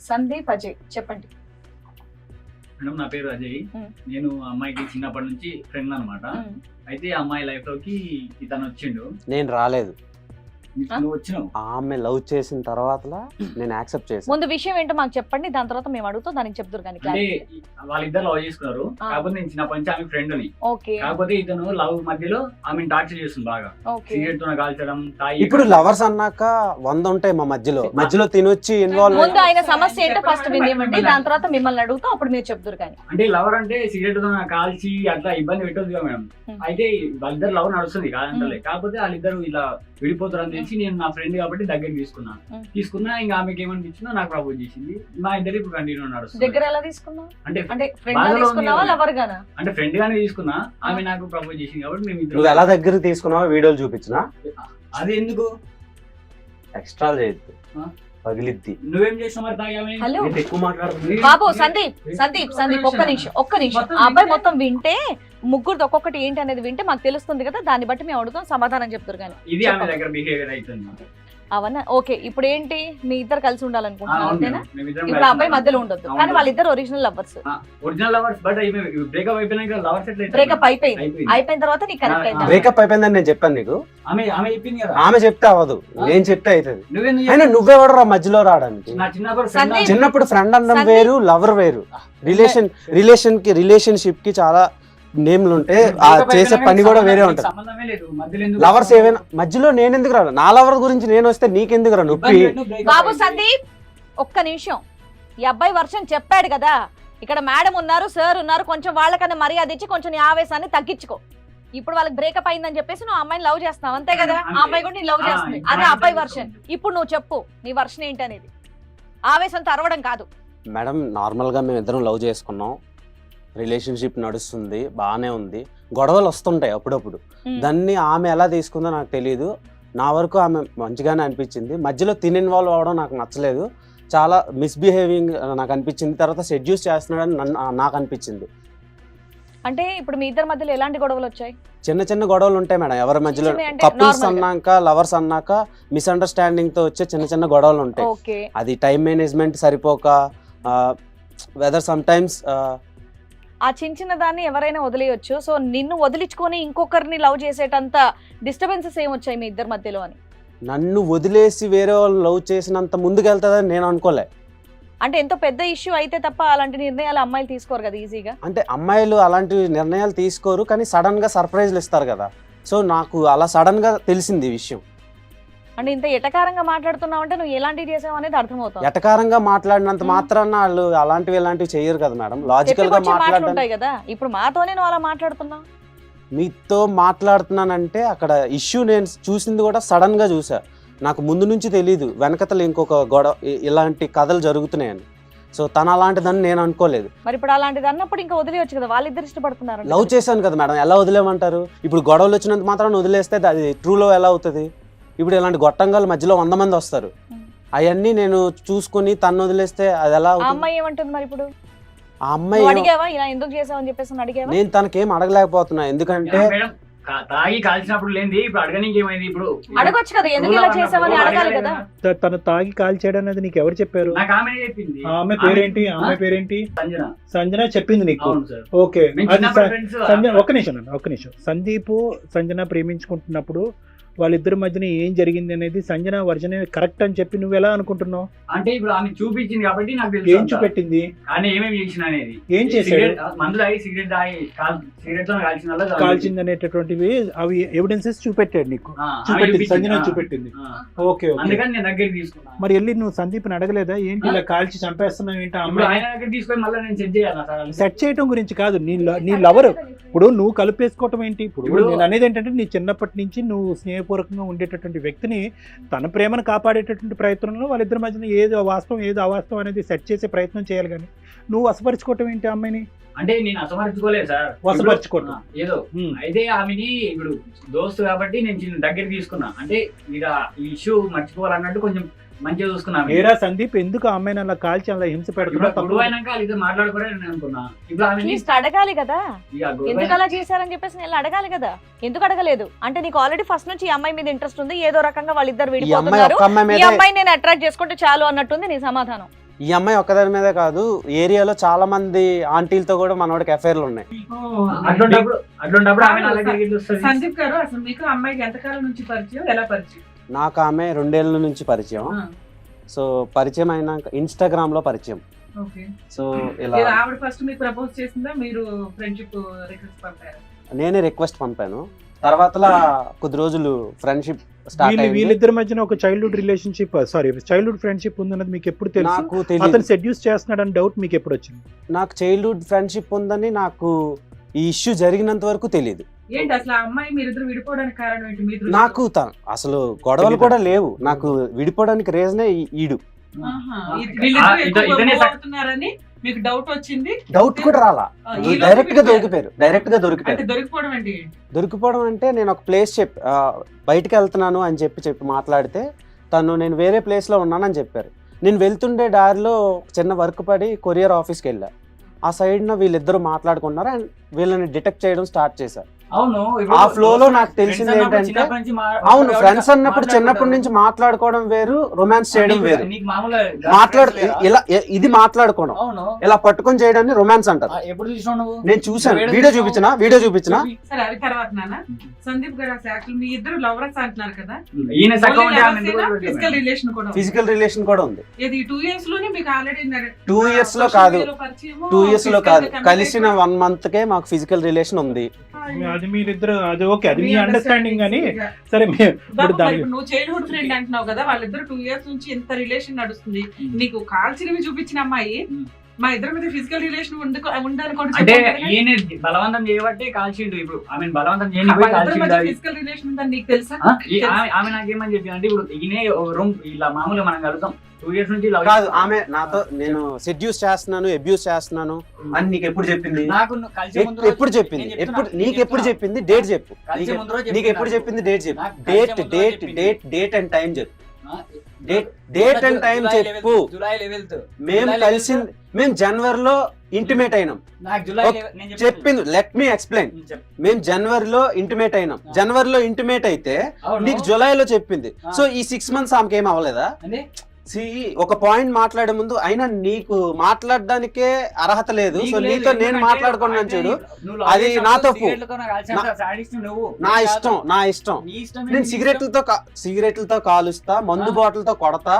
సందీప్ అజయ్ చెప్పండి. మేడం నా పేరు అజయ్. నేను ఆ అమ్మాయికి చిన్నప్పటి నుంచి ఫ్రెండ్ అన్నమాట. ఉమ్. అయితే ఆ అమ్మాయి లైఫ్లోకి ఇతను వచ్చిండు. నేను రాలేదు. నువ్వు వచ్చినావు ఆమె లవ్ చేసిన తర్వాత నేను యాక్సెప్ట్ చేశాను ముందు విషయం ఏంటో మాకు చెప్పండి దాని తర్వాత మేము అడుగుతాం దానికి చెప్తారు కానీ అంటే వాళ్ళిద్దరు లవ్ చేసుకున్నారు. కాకపోతే నేను చిన్నప్పటి నుంచి ఆమె ఫ్రెండ్ని ఓకే. కాకపోతే ఇతను లవ్ మధ్యలో ఆమెను టార్చర్ చేస్తుంది బాగా. సిగరెట్తో కాల్చడం ఇప్పుడు లవర్స్ అన్నాక వంద ఉంటాయి మా మధ్యలో. మధ్యలో తినొచ్చి ఇన్వాల్వ్ ముందు ఆయన సమస్య ఏంటో ఫస్ట్ వినేమండి దాని తర్వాత మిమ్మల్ని అడుగుతాం అప్పుడు మీరు చెప్తారు కానీ అంటే లవర్ అంటే సిగరెట్తో కాల్చి అట్లా ఇబ్బంది పెట్టొద్దు మేడం. అయితే వాళ్ళిద్దరు లవ్ నడుస్తుంది కాదంటలే. కాకపోతే వాళ్ళిద్దరు ఇలా విడిపోతారని తెలిసి నేను నా ఫ్రెండ్ కాబట్టి దగ్గర తీసుకున్నాను. తీసుకున్నా ఇంకా ఆమెకి ఏమనిపించిందో నాకు ప్రపోజ్ చేసింది. మా ఇద్దరు ఇప్పుడు కంటిన్యూ నడుస్తుంది దగ్గర ఎలా తీసుకున్నావు? అంటే అంటే ఫ్రెండ్ తీసుకున్నావా. లవర్ గానా? అంటే ఫ్రెండ్ గానే తీసుకున్నా. ఆమె నాకు ప్రపోజ్ చేసింది కాబట్టి మేము నువ్వు ఇద్దరు ఎలా దగ్గర తీసుకున్నావో వీడియోలు చూపించిన? అది ఎందుకు? ఎక్స్ట్రా చేయొద్దు? పగిలిద్ది. నువ్వేం చేస్తావు మరి ఎక్కువ మాట్లాడుతుంది బాబు సందీప్ సందీప్ సందీప్ ఒక్క నిమిషం ఒక్క నిమిషం. ఆ అబ్బాయి మొత్తం వింటే ముగ్గురు ఒక్కొక్కటి ఏంటి అనేది వింటే మాకు తెలుస్తుంది కదా దాన్ని బట్టి మేము అడుగుతాం సమాధానం చెప్తారు కానీ. ఇది ఆమె. దగ్గర బిహేవియర్ అవుతుంది అవన్నీ ఓకే ఇప్పుడు ఏంటి? మీ ఇద్దరు కలిసి అవును అంతేనా? ఇప్పుడు అబ్బాయి మధ్యలో ఉండొద్దు అవును. కానీ వాళ్ళిద్దరు original lovers original lovers but breakup అయిపోయినాక లవర్స్ ఎట్లా? బ్రేకప్ అయిపోయింది. అయిపోయిన తర్వాత నీకు కనెక్ట్ అయింది బ్రేకప్ అయిపోయిందని నేను చెప్పాను నీకు. ఆమె ఆమె చెప్పింది కదా. ఆమె చెప్తే అవ్వదు. నేను చెప్తే అవుతుంది అయినా నువ్వెవడరా మధ్యలో రావడానికి? నా చిన్నప్పుడు ఫ్రెండ్ సందీప్. వేరు లవర్ వేరు. రిలేషన్ రిలేషన్కి రిలేషన్షిప్కి చాలా నేమ్లు ఉంటే ఆ చేసే పని కూడా వేరే ఉంటది. సంబంధమే లేదు. మధ్యలో ఎందుకు లవర్స్ ఏమైనా మధ్యలో నేను ఎందుకు రాను నా లవర్ గురించి నేను వస్తే నీకెందుకు రా నొప్పి? ఇబ్బంది పెట్టు, breakup బాబు. సందీప్ ఒక్క నిమిషం. ఈ అబ్బాయి వర్షం చెప్పాడు కదా. ఇక్కడ మేడం ఉన్నారు సార్ ఉన్నారు. కొంచెం వాళ్ళకన్నా మర్యాద ఇచ్చి కొంచెం నీ ఆవేశాన్ని తగ్గించుకో. ఇప్పుడు వాళ్ళకి బ్రేకప్ అయిందని చెప్పేసి నువ్వు అమ్మాయిని లవ్ చేస్తున్నావు. అంతే కదా? ఆ. అమ్మాయి కూడా నేను లవ్ చేస్తుంది. అదే అబ్బాయి. వర్షన్ ఇప్పుడు నువ్వు చెప్పు నీ వర్షన్ ఏంటి అనేది ఆవేశంతో అరవడం కాదు. మేడం నార్మల్గా మేము ఇద్దరం లవ్ చేసుకున్నాం. రిలేషన్షిప్ నడుస్తుంది బాగానే ఉంది. గొడవలు వస్తుంటాయి అప్పుడప్పుడు. దాన్ని ఆమె ఎలా తీసుకుందో నాకు తెలియదు నా వరకు ఆమె మంచిగానే అనిపించింది. మధ్యలో తిని ఇన్వాల్వ్ అవ్వడం నాకు నచ్చలేదు. చాలా మిస్బిహేవింగ్ నాకు అనిపించింది. తర్వాత సెడ్యూస్ చేస్తున్నాడని నాకు అనిపించింది. అంటే ఇప్పుడు మీ ఇద్దరి మధ్యలో ఎలాంటి గొడవలు వచ్చాయి? చిన్న చిన్న గొడవలు ఉంటాయి మేడం. ఎవరి మధ్యలో కపుల్స్. అన్నాక లవర్స్ అన్నాక మిస్అండర్స్టాండింగ్తో వచ్చే చిన్న చిన్న గొడవలు ఉంటాయి. అది టైం మేనేజ్మెంట్ సరిపోక వెదర్ సమ్ టైమ్స్ ఆ చిన్న చిన్న దాన్ని ఎవరైనా వదిలేయొచ్చు. సో నిన్ను వదిలించుకొని ఇంకొకరిని లవ్ చేసేటంత డిస్టర్బెన్సెస్ ఏమొచ్చాయి మీ ఇద్దరి మధ్యలో అని? నన్ను వదిలేసి వేరే వాళ్ళు లవ్ చేసినంత ముందుకెళ్తుందని నేను అనుకోలే. అంటే ఎంతో పెద్ద ఇష్యూ అయితే తప్ప అలాంటి నిర్ణయాలు అమ్మాయిలు తీసుకోరు కదా ఈజీగా? అంటే అమ్మాయిలు అలాంటి నిర్ణయాలు తీసుకోరు కానీ సడన్గా సర్ప్రైజ్లు ఇస్తారు కదా. సో నాకు అలా సడన్గా తెలిసింది ఈ విషయం. అంటే ఇంత ఎటకారంగా మాట్లాడుతున్నావు అంటే నువ్వు ఎలాంటివి చేసావు అనేది అర్థమవుతుంది. ఎటకారంగా మాట్లాడినంత. మాత్రాన వాళ్ళు అలాంటివి ఇలాంటివి చెయ్యరు కదా మేడం. లాజికల్గా చెప్పుకొచ్చే మాటలు మాట్లాడడం ఉంటాయి కదా. ఇప్పుడు మాతోనే నువ్వు అలా మాట్లాడుతున్నావు? మీతో మాట్లాడుతున్నానంటే అక్కడ ఇష్యూ నేను చూసింది కూడా సడన్గా చూసా. నాకు ముందు నుంచి తెలియదు వెనకతలు ఇంకొక గొడవ ఇలాంటి కథలు జరుగుతున్నాయని. సో తను అలాంటిదని నేను అనుకోలేదు. మరి ఇప్పుడు అలాంటిది అన్నప్పుడు ఇంకా వదిలేయొచ్చు కదా. వాళ్ళిద్దరు ఇష్టపడుతున్నారు లవ్ చేశాను కదా మేడం. ఎలా వదిలేమంటారు? ఇప్పుడు గొడవలు వచ్చినంత మాత్రం వదిలేస్తే అది ట్రూలో ఎలా అవుతుంది? ఇప్పుడు ఇలాంటి గొట్టంగాలు మధ్యలో వంద మంది వస్తారు. అవన్నీ నేను చూసుకుని తను వదిలేస్తే అది ఎలా ఆ అవుతుంది? అమ్మాయి ఏమంటుంది మరి ఇప్పుడు? ఆ అమ్మాయి నువ్వు అడిగావా? ఇలా ఎందుకు చేసావు అని చెప్పేసి అడిగావా? నేను తనకేం అడగలేకపోతున్నా. ఎందుకంటే మేడం కా- తాగి కాల్చినప్పుడు లేనిది ఇప్పుడు అడగనీకి ఏమైంది ఇప్పుడు? అడగొచ్చు కదా ఎందుకు ఇలా చేసావని అడగాలి కదా. త- తను తాగి కాల్చాడు అనేది నీకు ఎవరు చెప్పారు? నాకు ఆమె చెప్పింది. ఆ ఆమె పేరేంటి? ఆ పేరేంటి? సంజన. సంజన చెప్పింది నీకు. అవును సార్. ఓకే. మేము అది చిన్నప్పుడు స- ఫ్రెండ్స్ సంజన ఒక్క నిమిషం అన్న ఒక్క నిమిషం. సందీప్ సంజన ప్రేమించుకుంటున్నప్పుడు వాళ్ళిద్దరి మధ్యన ఏం జరిగింది అనేది సంజన వర్జనే కరెక్ట్ అని చెప్పి నువ్వు ఎలా అనుకుంటున్నావు? అంటే ఇప్పుడు ఆమె చూపించింది కాబట్టి నాకు తెలుసు ఏం. చూపెట్టింది? కానీ ఏమేమి చేసిన అనేది. ఏం చేశాడు? సిగరెట్ మందు తాగి సిగరెట్ కాల్- సిగరెట్ కాల్చిన కాల్చింది. అనేటటువంటివి అవి ఎవిడెన్సెస్ చూపెట్టాడు నీకు. చూపెట్టింది. సంజన చూపెట్టింది. ఓకే అందుకని నేను దగ్గరికి తీసుకున్నా. మరి వెళ్ళి నువ్వు సందీప్ని అడగలేదా? ఏంటి ఇలా కాల్చి చంపేస్తున్నావు ఏంటి అమ్మాయి ఆయన దగ్గర తీసుకొని మళ్ళీ నేను సెట్ చేయాలి సెట్ చేయటం గురించి కాదు. నీ నీ లవర్ ఇప్పుడు నువ్వు కలిపేసుకోవటం ఏంటి? ఇప్పుడు నేను అనేది ఏంటంటే నీ చిన్నప్పటి నుంచి నువ్వు స్నేహపూర్వకంగా ఉండేటటువంటి వ్యక్తిని తన ప్రేమను కాపాడేటటువంటి ప్రయత్నంలో వాళ్ళిద్దరి మధ్యన ఏది వాస్తవం ఏది అవాస్తవం అనేది సెట్ చేసే ప్రయత్నం చేయాలి కానీ. నువ్వు వసపరుచుకోవటం ఏంటి అమ్మాయిని? అంటే నేను అసమర్చుకోలేదు సార్. ఆ, ఏదో. అయితే ఆమెని ఇప్పుడు దోస్తు కాబట్టి నేను దగ్గర తీసుకున్నా. అంటే ఇక ఈ ఇష్యూ మర్చిపోవాలన్నట్టు కొంచెం మంచిగా చూసుకున్నా. ఆమెని. ఏరా సందీప్ ఎందుకు ఆ అమ్మాయిని అలా కాల్చి అలా హింస ఇప్పుడు పెడుతున్నా నేను అనుకున్నా. ఇప్పుడు అడగాలి కదా. ఎందుకు అలా చేశారని చెప్పేసి నేను అడగాలి కదా? ఎందుకు అడగలేదు? అంటే నీకు ఆల్రెడీ ఫస్ట్ నుంచి ఈ అమ్మాయి మీద ఇంట్రెస్ట్ ఉంది ఏదో రకంగా వాళ్ళిద్దరు విడిపోతున్నారు. ఈ మీద అమ్మాయి నేను అట్రాక్ట్ చేసుకుంటే చాలు అన్నట్టుంది నీ సమాధానం. ఈ అమ్మాయి ఒక్కదాని మీదే కాదు ఏరియాలో చాలా మంది ఆంటీలతో కూడా మనోడికి అఫైర్లు ఉన్నాయి. సందీప్ గారు అసలు మీకు అమ్మాయికి ఎంతకాలం నుంచి పరిచయం? ఎలా పరిచయం? నాకు ఆమె రెండేళ్ళ నుంచి పరిచయం. సో పరిచయం అయినాక ఇన్స్టాగ్రామ్లో పరిచయం. ఓకే. సో ఇలా లేదా ఆవిడ ఫస్ట్ మీకు ప్రపోజ్ చేసిందా? మీరు ఫ్రెండ్షిప్ రిక్వెస్ట్ పంపారు? నేనే రిక్వెస్ట్ పంపాను. తర్వాత కొద్ది రోజులు ఫ్రెండ్షిప్ స్టార్ట్ వీళ్ళిద్దరి మధ్యన ఒక childhood relationship sorry childhood friendship ఉందన్నది మీకు ఎప్పుడు తెలుసు? నాకు అతను తెలియదు సెడ్యూస్ చేస్తున్నాడు అని డౌట్ మీకు ఎప్పుడు వచ్చింది నాకు చైల్డ్హుడ్ ఫ్రెండ్షిప్ ఉందని నాకు ఈ ఇష్యూ జరిగినంత వరకు తెలియదు ఏంటి అసలు ఆ అమ్మాయి మీరిద్దరు విడిపోవడానికి కారణం ఏంటి? మీ దృష్టిలో? నాకు త- అసలు గొడవలు కూడా లేవు. నాకు విడిపోవడానికి రీజనే ఈ- ఈడు. ఆహా, ఇది- ఆ, వీళ్ళిద్దరూ ఇత- ఎక్కువ ఇతనే move సక్- అవుతున్నారని మీకు డౌట్ వచ్చింది? డౌట్ కూడా రాలా. ఆ, ఈ లోపు డైరెక్ట్గా దొరికిపోయారు. డైరెక్ట్గా అంటే దొరికిపోయారు దొరికిపోవడం ఏంటి? దొరికిపోవడం అంటే నేను ఒక ప్లేస్ చెప్పి ఆ, బయటికి వెళ్తున్నాను అని చెప్పి చెప్పి మాట్లాడితే తను నేను వేరే ప్లేస్లో ఉన్నానని చెప్పారు. నేను వెళ్తుండే దారిలో చిన్న వర్క్ పడి కొరియర్ ఆఫీస్కి వెళ్ళా. ఆ సైడ్న వీళ్ళిద్దరు మాట్లాడుకున్నారు అండ్ వీళ్ళని డిటెక్ట్ చేయడం స్టార్ట్ చేశారు. అవును ఆ flow లో నాకు తెలిసింది ఏంటంటే- అవును ఫ్రెండ్స్ అన్నప్పుడు చిన్నప్పటి నుంచి మాట్లాడుకోవడం వేరు రొమాన్స్ చేయడం వేరు. నీకు మామూలుగా మాట్లాడు ఇలా ఇది మాట్లాడుకోవడం. అవును. ఇలా పట్టుకొని చేయడాన్ని రొమాన్స్ అంటారు. ఎప్పుడు చూసినావు నేను చూసాను వీడియో? చూపించిన? వీడియో చూపించిన? సరే అది తర్వాత నాన్న. సందీప్ గారు అసలు మీ ఇద్దరు లవర్స్ అంటున్నారు కదా. ఈయన? ఫిజికల్ రిలేషన్ కూడా ఉంది. ఫిజికల్ రిలేషన్ కూడా ఉంది. ఇది టూ ఇయర్స్లోనే మీకు ఆల్రెడీ Two years లో కాదు. టూ ఇయర్స్లో కాదు. కలిసిన వన్ మంత్ కే మాకు ఫిజికల్ రిలేషన్ ఉంది. అది మీరిద్దరు అది ఓకే అది మీ అండర్స్టాండింగ్ అని సరే నువ్వు చైల్డ్హుడ్ ఫ్రెండ్ అంటున్నావు కదా వాళ్ళిద్దరు టూ ఇయర్స్ నుంచి ఎంత రిలేషన్ నడుస్తుంది ఉమ్. నీకు కాల్చినవి చూపించిన అమ్మాయి ఉమ్. మా ఇద్దరి మీద ఫిజికల్ రిలేషన్ అంటే. ఈయన బలవంతం చేయబట్టే కాల్చిండు ఇప్పుడు. ఆమె బలవంతం చేయని. ఫిజికల్ రిలేషన్ ఉందని నీకు తెలుసా? ఆమె నాకేమని చెప్పి అంటే ఇప్పుడు ఈయనే రూమ్ ఇలా మామూలుగా మనం కలుగుతాం టూ ఇయర్స్ నుంచి love కాదు. ఆమె నాతో నేను సెడ్యూస్ చేస్తున్నాను అబ్యూస్ చేస్తున్నాను. అని నీకు ఎప్పుడు చెప్పింది? నాకు ఎప్పుడు చెప్పింది? ఎప్పుడు నీకు ఎప్పుడు. చెప్పింది? డేట్ చెప్పు. నీకు- ఎప్పుడు. చెప్పింది? డేట్ చెప్పు. Date date. Date date and time చెప్పు. ఆ? డేట్ అండ్ టైం చెప్పు. 11th, July లెవెల్త్. మేము కలిసింది మేము జనవరిలో ఇంటిమేట్ అయినాం. నాకు జూలై ఓకే, 11 నేను చెప్పింది. Let me explain. మేము జనవరిలో ఇంటిమేట్ అయినాం. జనవరిలో ఇంటిమేట్ అయితే. నీకు జూలైలో చెప్పింది. సో ఈ సిక్స్ మంత్స్ ఆమెకి ఏం అవ్వలేదా See, ఒక పాయింట్ మాట్లాడే ముందు అయినా నీకు మాట్లాడడానికే అర్హత లేదు సో నీతో నేను మాట్లాడుకున్నాను చూడు అది నా తప్పు. నా ఇష్టం. నా ఇష్టం నేను? సిగరెట్లతో సిగరెట్లతో కాలుస్తా మందు. బాటిల్తో కొడతా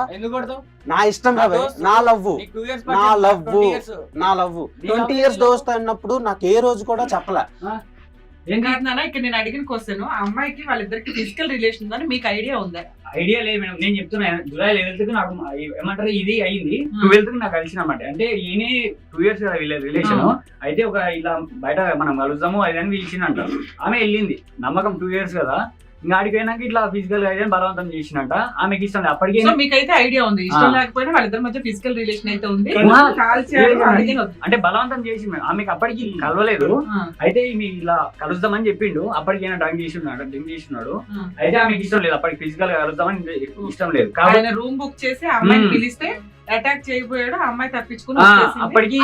నా ఇష్టం రవి. నా లవ్ నా పట్టింది, love. 20 years. నా లవ్ ట్వంటీ ఇయర్స్? దోస్తా అన్నప్పుడు నాకు ఏ రోజు కూడా చెప్పలే ఏం కాదు నాన్న ఇక్కడ నేను అడిగిన క్వశ్చన్ ఆ అమ్మాయికి వాళ్ళిద్దరికి ఫిజికల్ రిలేషన్ ఉందని మీకు ఐడియా ఉందా? ఐడియా లేదు మేడం నేను చెప్తున్నా జూలై లెవెల్త్కి నాకు ఏమంటారు ఇది అయింది. ట్వెల్త్కి నాకు కలిసిన అన్నమాట. అంటే ఈయన టూ ఇయర్స్ కదా వీళ్ళ రిలేషన్. అయితే ఒక ఇలా బయట మనం కలుద్దాము అది అని పిలిచిందంట. ఆమె వెళ్ళింది. నమ్మకం టూ ఇయర్స్ కదా. ఇంకా ఆడికి పోయినాక ఇట్లా ఫిజికల్గా అయితే బలవంతం చేసినట్ట. ఆమెకి ఇష్టం లేదు. అప్పటికే సో మీకైతే ఐడియా ఉంది. ఇష్టం. లేకపోయినా వాళ్ళిద్దరి మధ్య ఫిజికల్ రిలేషన్ అయితే ఉంది. అంటే బలవంతం చేసి ఆమెకి అప్పటికి కలవలేదు. ఆ, అయితే మీ ఇలా కలుద్దామని చెప్పిండు. అప్పటికి ఆయన డ్రింక్ చేస్తున్నాడు డ్రింక్ చేస్తున్నాడు ఆ. అయితే ఆమెకి ఇష్టం లేదు. అప్పటికి ఫిజికల్గా కలుద్దామని ఇష్టం లేదు. కాబట్టి రూమ్ బుక్ చేసి అమ్మాయిని మ్మ్. పిలిస్తే అటాక్ చేయబోయాడు అమ్మాయి తప్పించుకుని. అప్పటికి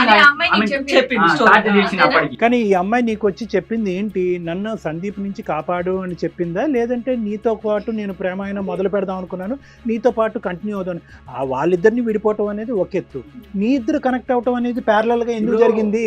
చెప్పింది. కానీ ఈ అమ్మాయి నీకు వచ్చి చెప్పింది ఏంటి? నన్ను సందీప్ నుంచి కాపాడు అని చెప్పిందా? లేదంటే నీతో పాటు నేను ప్రేమ అయినా మొదలు పెడదాం అనుకున్నాను నీతో పాటు కంటిన్యూ అవుదాం. ఆ వాళ్ళిద్దరిని విడిపోవటం అనేది ఒక ఎత్తు. మీ ఇద్దరు కనెక్ట్ అవటం అనేది ప్యారలల్గా ఎందుకు జరిగింది?